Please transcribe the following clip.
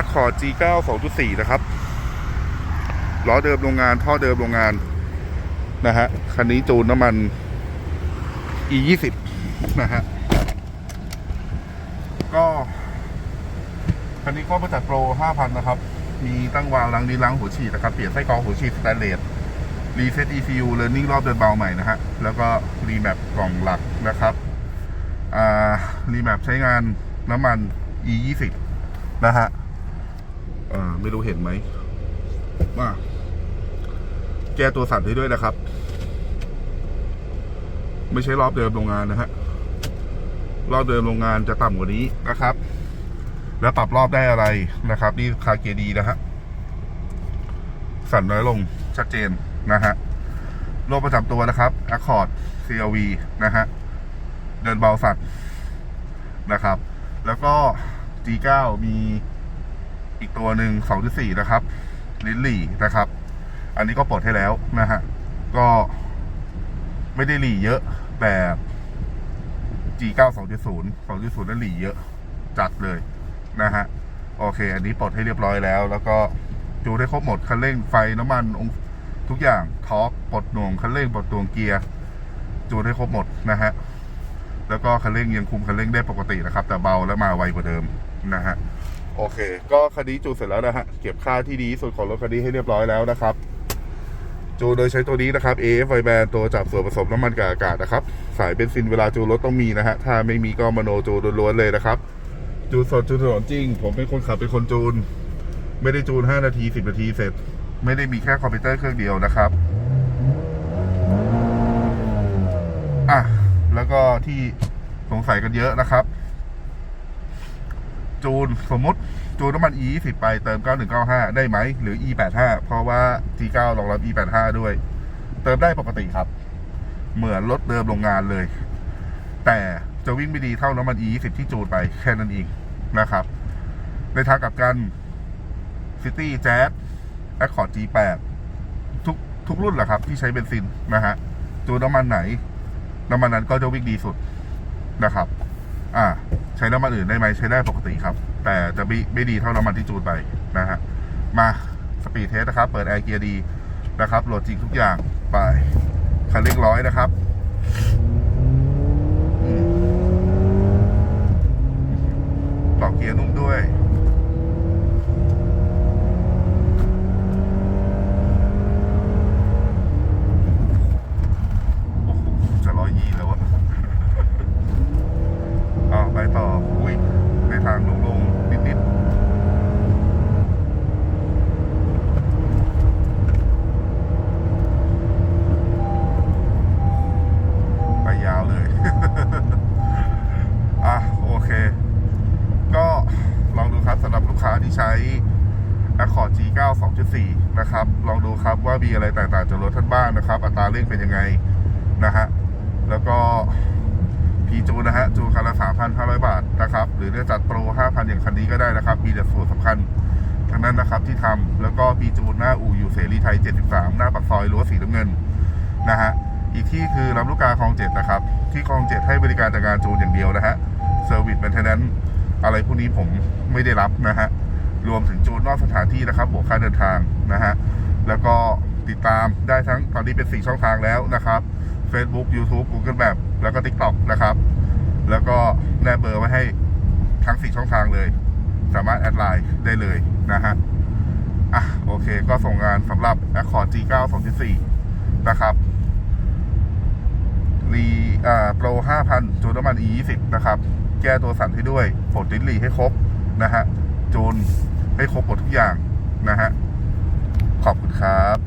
Accord G9 2.4 นะครับล้อเดิมโรงงานท่อเดิมโรงงานนะฮะคันนี้จูนน้ำมัน E 20 นะฮะก็คันนี้ก็มาจัดโปร 5,000 นะครับ มีตั้งวาล์วล้างลิ้นล้างหัวฉีดนะครับ เปลี่ยนไส้กรองหัวฉีดสแตนเลสรีเซ็ต ECU Learning รอบเดินเบาใหม่นะฮะ แล้วก็รีแมปกล่องหลักนะครับอ่ารีแมปใช้งานน้ำมัน E 20 นะฮะ อ่อไม่รู้เห็นไหมว่าแก้ตัวสั่นให้ด้วยนะครับ ไม่ใช่รอบเดิมโรงงานนะฮะ รอบเดิมโรงงานจะต่ำกว่านี้นะครับ แล้วปรับรอบได้อะไรนะครับ นี่คาเกดีนะฮะ สั่นน้อยลงชัดเจนนะฮะโรคประจำตัวนะครับ Accord CLV นะฮะ เดินเบาสัตว์นะครับ แล้วก็ G9 มี อีกตัวหนึ่ง2.4 นะครับ ลิ้นหลี่นะครับ อันนี้ก็ปลดให้แล้วนะฮะ ก็ไม่ได้หลี่เยอะแบบ G9 2.0 2.0นั้นหลี่เยอะจัดเลยนะฮะ โอเค อันนี้ปลดให้เรียบร้อยแล้ว แล้วก็จูนได้ครบหมดคันเร่งไฟน้ำมันองทุกอย่างทอร์กปลดหน่วงคันเร่งปลดตวงเกียร์จูนให้ครบหมดนะฮะ แล้วก็คันเร่งยังคุมคันเร่งได้ปกตินะครับ แต่เบาและมาไวกว่าเดิมนะฮะ โอเค ก็คันนี้จูนเสร็จแล้วนะฮะ เก็บค่าที่ดีที่สุดของรถคันนี้ให้เรียบร้อยแล้วนะครับ จูนโดยใช้ตัวนี้นะครับ AF i b a n ตัวจับส่วนผสมน้ำมันกับอากาศนะครับ สายเบนซินเวลาจูนรถต้องมีนะฮะ ถ้าไม่มีก็มโนจูนล้วนๆเลยนะครับ จูนสดจูนถนนจริง ผมเป็นคนขับเป็นคนจูน ไม่ได้จูน 5 นาที 10 นาทีเสร็จ ไม่ได้มีแค่คอมพิวเตอร์เครื่องเดียวนะครับอะแล้วก็ที่สงสัยกันเยอะนะครับ จูนสมมติจูนน้ำมัน E 2 0ไปเติม 9195 ได้ไหม หรือ E 8 5เพราะว่า G9 รองรับ E 8 5ด้วย เติมได้ปกติครับ เหมือนรถเดิมโรงงานเลย แต่จะวิ่งไม่ดีเท่าน้ำมัน E 2 0ที่จูนไปแค่นั้นเองนะครับ ในทางกลับกัน City Jazz Accord G8 ทุกทุกรุ่นแหละครับ ที่ใช้เบนซินนะฮะจูนน้ำมันไหน น้ำมันนั้นก็จะวิ่งดีสุดนะครับ อ่า ใช้น้ำมันอื่นได้ไหมใช้ได้ปกติครับ แต่จะไม่ไม่ดีเท่าน้ำมันที่จูนไปนะฮะ มาสปีดเทสนะครับ เปิดแอร์เกียร์ดีนะครับโหลดจริงทุกอย่างไปคันเร่งร้อยนะครับอืมต่อเกียร์นุ่มด้วย โอ้โห จะร้อยยี่แล้วอะ เอาไปต่ออุ้ยในทางลงๆนิดๆ ไปยาวเลย อะ โอเค ก็ลองดู ค้าที่ใช้ Accord G9 2.4 นะครับ ลองดูครับว่ามีอะไรแตกต่างจากรถท่านบ้างนะครับ อัตราเร่งเป็นยังไงนะฮะ แล้วก็พีจูนะฮะ จูคันละ 3,500 บาทนะครับ หรือจะจัดโปร 5,000 อย่างคันนี้ก็ได้นะครับ มีแต่ส่วนสำคัญทั้งนั้นนะครับที่ทำแล้วก็พีจูหน้าอู่อยู่เสรีไทย 73 หน้าปากซอยรั้วสีน้ำเงินนะฮะอีกที่คือลำลูกกาคลองเจ็ดนะครับ ที่คลองเจ็ดให้บริการแต่งานจูนอย่างเดียวนะฮะเซอร์วิสแมนเทนแนน อะไรพวกนี้ผมไม่ได้รับนะฮะ รวมถึงจูนนอกสถานที่นะครับ บวกค่าเดินทางนะฮะ แล้วก็ติดตามได้ทั้งตอนนี้เป็น 4 ช่องทางแล้วนะครับ Facebook YouTube Google Map แล้วก็ TikTok นะครับ แล้วก็แนบเบอร์ไว้ให้ทั้ง 4 ช่องทางเลย สามารถแอดไลน์ได้เลยนะฮะ อะ โอเค ก็ส่งงานสำหรับ Accord G9 2.4นะครับรีอ่าโปร 5,000 จูนน้ำมัน E20 นะครับ แก้ตัวสั่นให้ด้วยปลดลิ้นหลีให้ครบนะฮะจูนให้ครบหมดทุกอย่างนะฮะขอบคุณครับ